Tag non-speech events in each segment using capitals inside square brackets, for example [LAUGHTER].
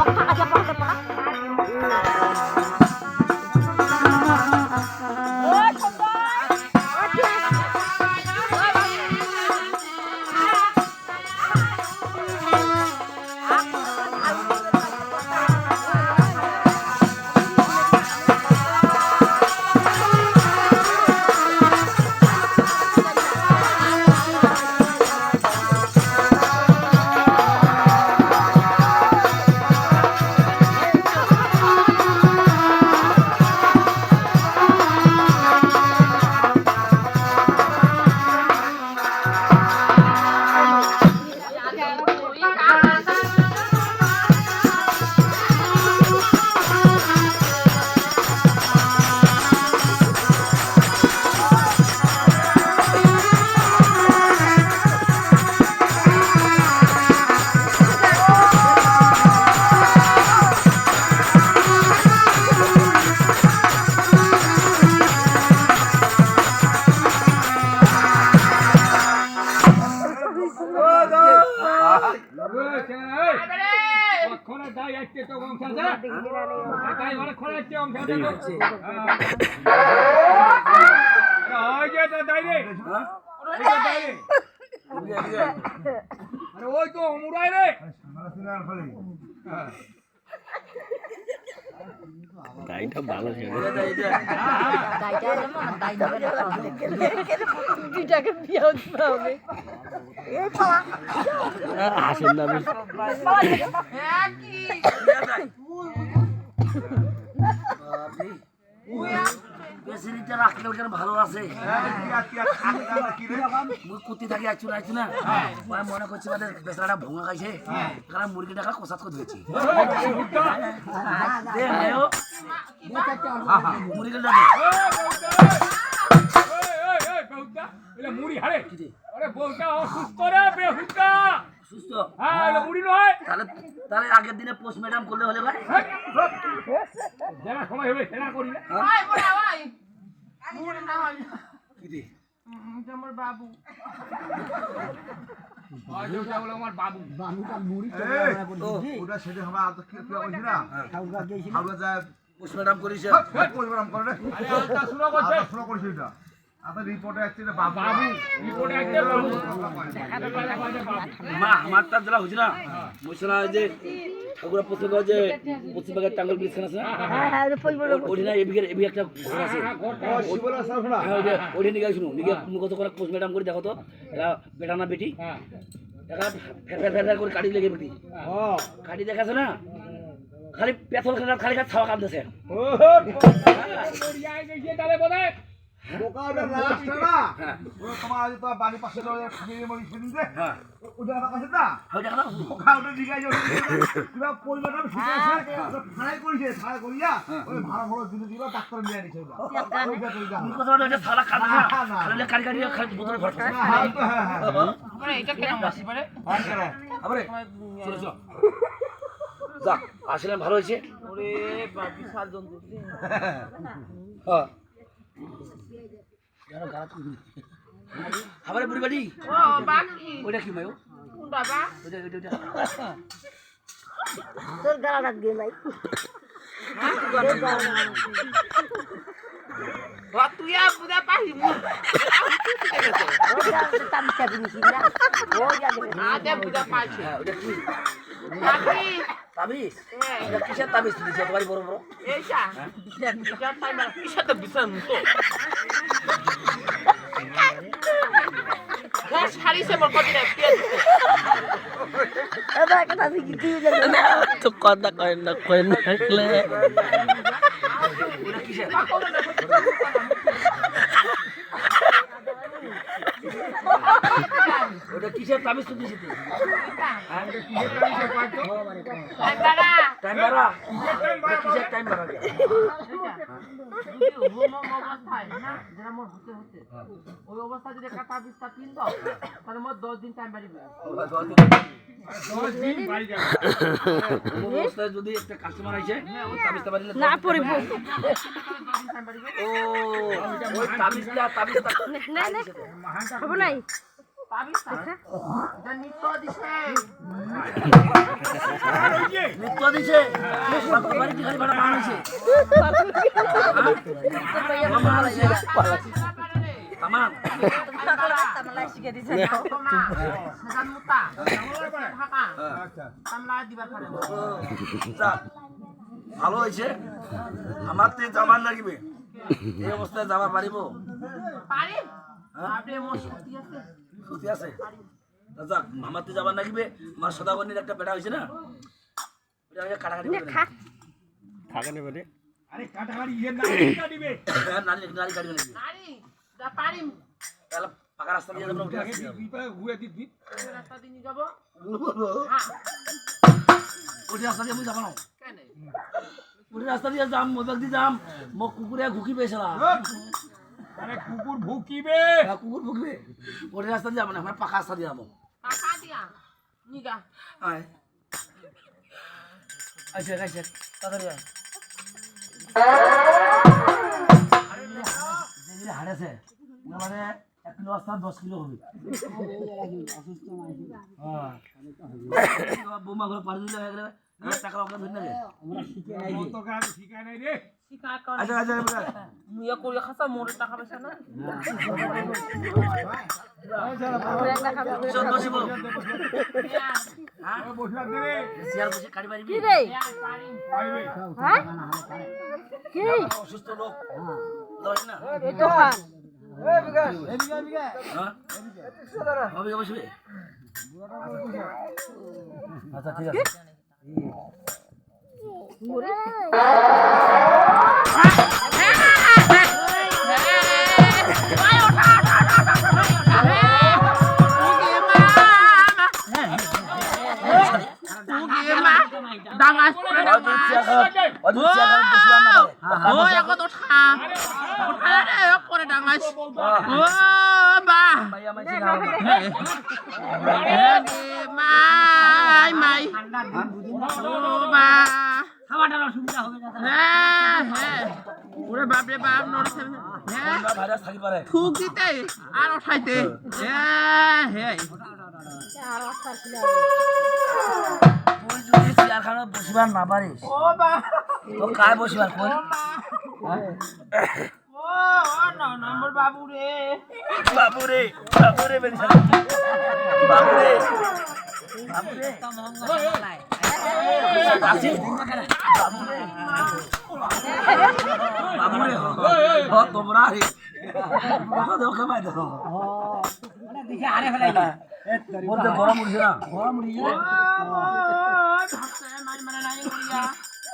Okay. [LAUGHS] ওই তো অমুরাই রে। গাড়িটা ভালো ছিল। দুইটাকে বিয়ে দিতে হবে। আসেন না বেসিনিটা রাখলে ওখানে ভালো আছে। মুই কুতি থাকি আইছু না আইছু না। মই মনে করছি মানে বেচারাটা ভঙা খাইছে। কারণ মুরগিটা খা কষাত করে ধুয়েছি মুরগিটা মুড়ি হারে আরে বউটা অসুস্থ রে বেহুদা সুস্থ হ্যাঁ নয় তাহলে তাহলে আগের দিনে পোস্ট ম্যাডাম করলে হলে ভাই? সময় হবে সেনা করি না অযোধ্যা বলে আমার বাবু। ওটা সেটা আমার কি কি যায় করিস করে আরে আলতা শুরু করছে। এটা। রিপোর্টে আসছে বাবু। বাবু রিপোর্টে একটা বাবু। মা আমারটা যারা হচ্ছে না। মশলা যে পছন্দ হয় যে পশ্চিমবঙ্গের টাঙ্গল ব্রিজ আছে না? ওটি না এবিকের একটা ঘর আছে। হ্যাঁ ওটা ওটি নিয়ে শুনো নিয়ে তুমি কত করে পোস্ট ম্যাডাম করে দেখো তো। এরা বেটা না বেটি? হ্যাঁ। এরা ফের ফের করে কাটি লেগে বেটি। কাটি দেখাছে না? খালি পেথল খালি খালি খালি ছাওয়া কাঁদতেছে ওড়িয়ায় গেছে। তাহলে বোধহয় বোকা ওটা লাস্টটা না ওটা সেদিন যে হ্যাঁ ওটা না হয় দেখা ওটা পরিমাণ শুনে আছে ফ্রাই করেছে ফ্রাই করিয়া ওই ভালো ভালো জিনিস দিবা ডাক্তার নিয়ে আনিছে ওটা তো ওটা হ্যাঁ। হ্যাঁ হ্যাঁ। হ্যাঁ বুড়ি বাড়ি হ্যাঁ তাবিজ? কিসের তাবিজ দিয়েছে তোমার বড় বড় একটা তামি কিনতে তো কথা কয় না কয় না কিসের তাবিজ তো দিয়েছে তুই? হ্যাঁ টাইম বাড়া কিসের টাইম বাড়া ওই অবস্থা যদি একটা তাবিজটা কিন দাও তাহলে মোট দশ দিন টাইম বাড়ি যদি একটা কাস্টমার আসে তাবিজটা বাড়িলে না পড়িব। ও ওই তাবিজটা তাবিজটা না না হবে নাই? নিত্য দিছে মুতা ঢাকা দিবার পারে ভালো হয়েছে আমার তো জামার লাগিবে এই অবস্থায় জামা পারিব পারি? আপনি মোর শক্তি আছে। সত্যি আছে? যাক আমার তো যাবার লাগিবে আমার সদাগণের একটা বেটা হয়েছে না? ওটা আমি কাটাকাটি করে থাকে। নেবে রে আরে কাটাকাটি ইয়ে না কাটিবে হ্যাঁ, নারী নারী কাটবে নাকি নারী যা পারি। তাহলে পাকা রাস্তা দিয়ে যাব উঠে আসছি। হুয়ে রাস্তা দিয়ে উঠে রাস্তা দিয়ে আমি যাব না। কেন? উঠে রাস্তা দিয়ে যাম মোবাইল দিয়ে যাম মোক কুকুরে ঘুকি পেয়েছিলাম আরে কুকুর ভুকিবে। কুকুর ভুকবে। ওঠে রাস্তা দিয়ে যাব না আমরা পাকা রাস্তা দিয়ে যাব। টাকা দিয়া? নিগা। আয়। আইসে আইসে তাড়াতাড়ি আয়। হারেছে মানে এক কিলো আসতে দশ কিলো হবে। হ্যাঁ। বোমা ঘরে পাড়ি দিলে টাকা আপনার ধরে নেবে। শিখায় নাই রে। আচ্ছা আচ্ছা মুইয়া করে খাসা মোরে টাকা পয়সা না? হ্যাঁ? আচ্ছা ঠিক আছে বসলাম না পারে। ও এখন রে আমার চিনা হবে না। হ্যাঁ হ্যাঁ। ওরে বাপরে বাপ নড়ছে হ্যাঁ। ভাইরাস থাকি পারে? থুক দিতে আর ওঠাইতে। হ্যাঁ। হ্যাঁ তুই যদি চেয়ারখানে বসিবার না পারিস। ও বা তো কায় বসিবার কই ও ও না নম্বর বাবু রে বাবুরে বাবুরে বেরিয়ে বাবুরে বাবুরে। আসি বাবুরে বাবুরে। ও রে বাবা দেও বলতে গরম উঠছে না গরম উঠছে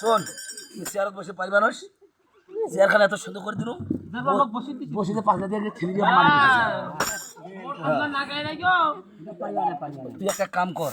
শোন চেয়ারত বসে পারি মানুষ চেয়ারখানে এত সুন্দর করে দিল। বসে পাশে দিয়ে দিয়ে তুই একটা কাম কর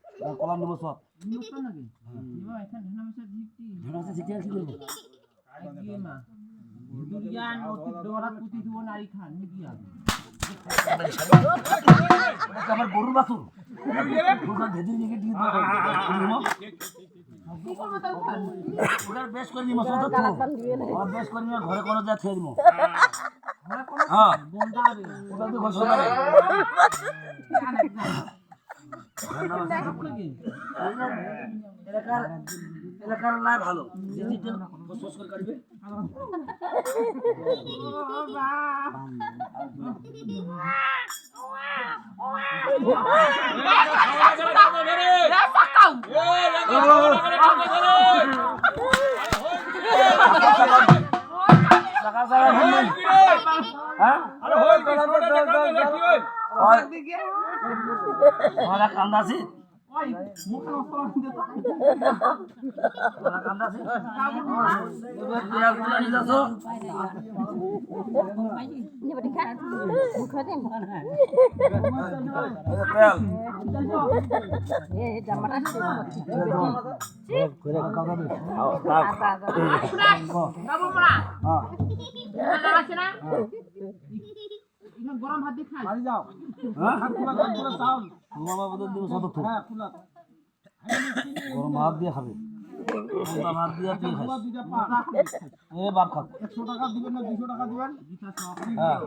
আর কলাম নেব সব। আমার গরুর বাছুর। ভেজে নিয়ে দিয়ে দিবো বেশ করে নিবো বেশ করে নিয়ে ঘরে কোনো যা খেয়ে দিবো হ্যাঁ। ওটা এলাকার এলাকার লাই ভালো। যে দিতে ফসফস করে কাটবে টাকা ছাড়া ঘুম নাই। হ্যাঁ আরে হই কি ছোট টাকা কি হই হয় ওরা কান্দা আছে ওরা কান্দা আছে এবার তুই আর তুই নিয়ে যাচ্ছ তেল গরম ভাত দিয়ে খাই। গরম ভাত দিয়ে খাবে। গরম ভাত দিয়ে তুই খাস এ বাপ খাক। একশো টাকা দিবেন না দুশো টাকা দিবেন? হ্যাঁ।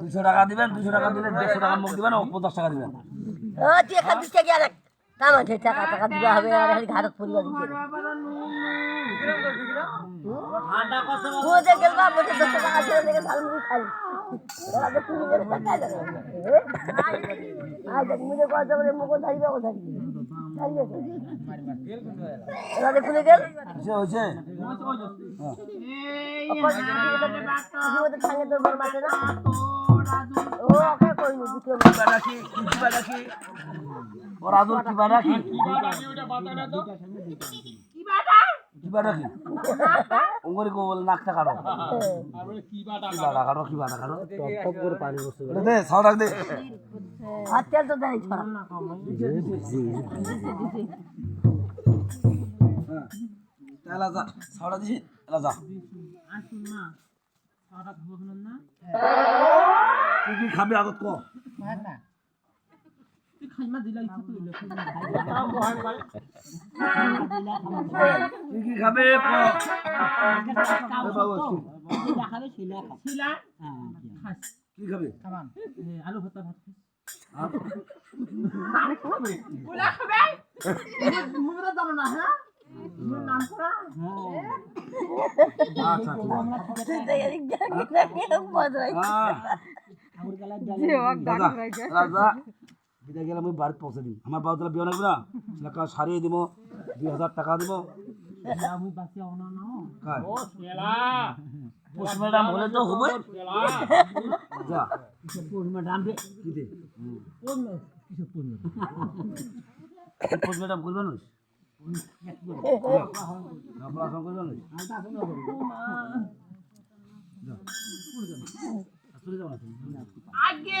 দুশো টাকা দিবেন দুশো টাকা দিলে দেড়শো টাকা মুখ দিবেন ও পঞ্চাশ টাকা দিবেন। ও তুই এখান দিচ্ছে গিয়ে তাম আছে টাকা টাকা দিবা হবে আর খালি ঘাটত পরিবার দিচ্ছে ও যে গেল বা বসে দশ টাকা ছেড়ে দেখে ঝাল মুড়ি ওরা তো তুমি গেলে টাকা দেবে। আজ মুঝে কথা বলে মুখ ধরিবে ও ধরিবে ধরিবে খুলে গেল। হয়েছে হয়েছে। তোর বড় মাঠে না ও ওকে কইনি দুটো কিবা রাখি কিবা রাখি ও রাজুর কিবা রাখি কিবা রাখি অঙ্গরি কো বলে নাকটা কাটো কিবা কাটো কিবা কাটো টপ করে পানি বসে দে সাউ রাখ দে আর তো দেয় ছড়া যা সাউটা দিছি এলা যা তুই কি খাবি আগত ক তুই কি খাবে ক এ বাবু, কি খাবে? আলু ভর্তা ভাত হ্যাঁ? আচ্ছা ঠিক আছে বদলাই হ্যাঁ দাদা রাজা। বিদায় গেলে আমি বাড়িতে পৌঁছে দিই আমার বাবা তাহলে বিয়ে লাগবে না? সেটা সারিয়ে দিব দুই হাজার টাকা দিব। কার? পোষ ম্যাডাম তো হবে। যা। কি দে? করবে না। আগে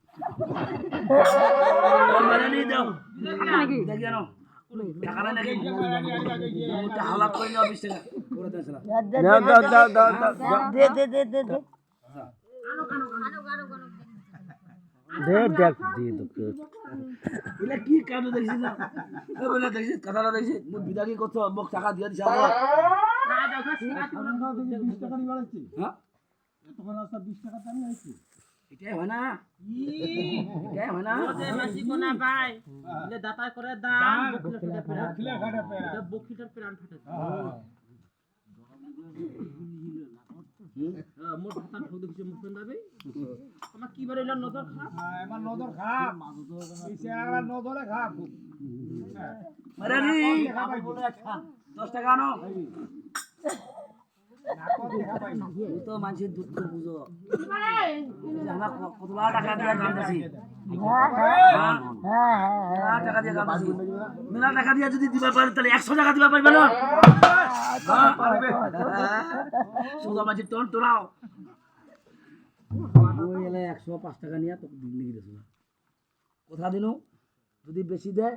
কি কাণ্ড দেখছিস না? দেখছিস, কথাটা দেখছিস? মুখ বিদাগি করছ, মুখ টাকা দিয়ে হ্যাঁ? এতক্ষণ রাস্তা বিশ টাকা দাম হয়েছে এটাই হয় না। এটাই হয় না। মাসি কোনা ভাই বলে দাতা করে দাম প্রাণ ফাটে। ভাতা ঠক দেখছি দাবি আমার কি বারে এলো নজর খারাপ এবার নজর খাপ একবার নজরে খাপ দশ টাকা আনো। তো মানুষের দুঃখ বুঝো হ্যাঁ হ্যাঁ মেলা টাকা দিয়ে যদি দিবা পারে তাহলে একশো টাকা দিবা পারবে না তোলাও এলে একশো পাঁচ টাকা নিয়ে তোকে দিন লিখে দিয়েছিল কথা দিনু যদি বেশি দেয়,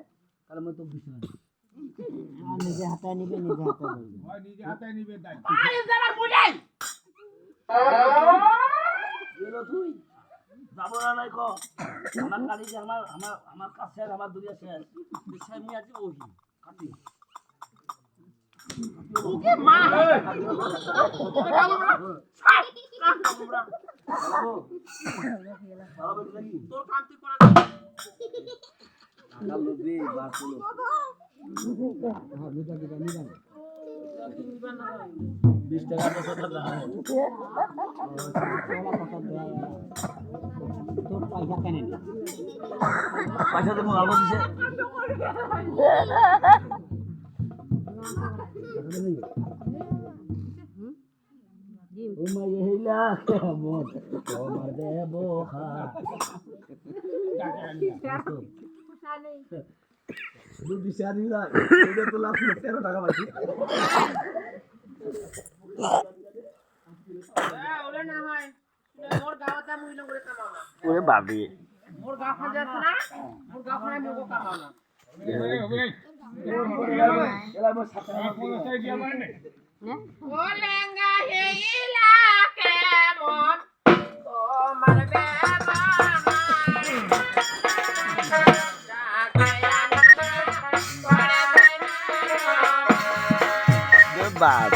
তাহলে আমি তোকে বিশ। নিজে হাতে নিবে নিজে হাতে বলবে। নিজে হাতে নিবে দায়িত্ব গেলো তুই? যাব না নাই ক? আমার কালি যে আমার আমার আমার কাজ শেষ আমার দুনিয়া শেষ। বিশ্বাস নিয়ে আছি ওই কাটি মা! তোর কাম তুই করে পয়সা দেবো আলবা দিছে তোমায় হিলা কেমন তোমার দেব শুধু দিশা দিবি না এটা তো লাভ তেরো টাকা পাচ্ছি ওরে না হয় মোর গাঁৱত মুই লগরে বাপ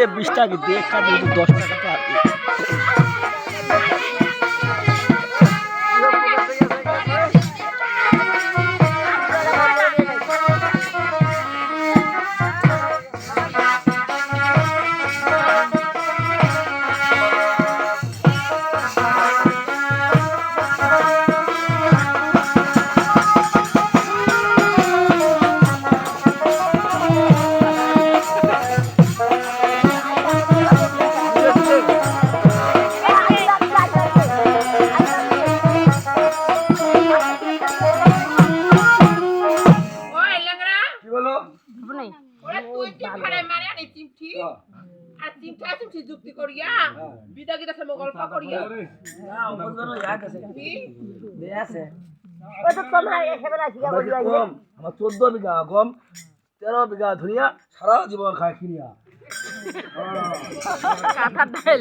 আরে দে বিশ টাকা দে কাটে দশ টাকা আমার চোদ্দ বিঘা গম তেরো বিঘা ধনিয়া সারা জীবন খায় কিনিয়া ভাই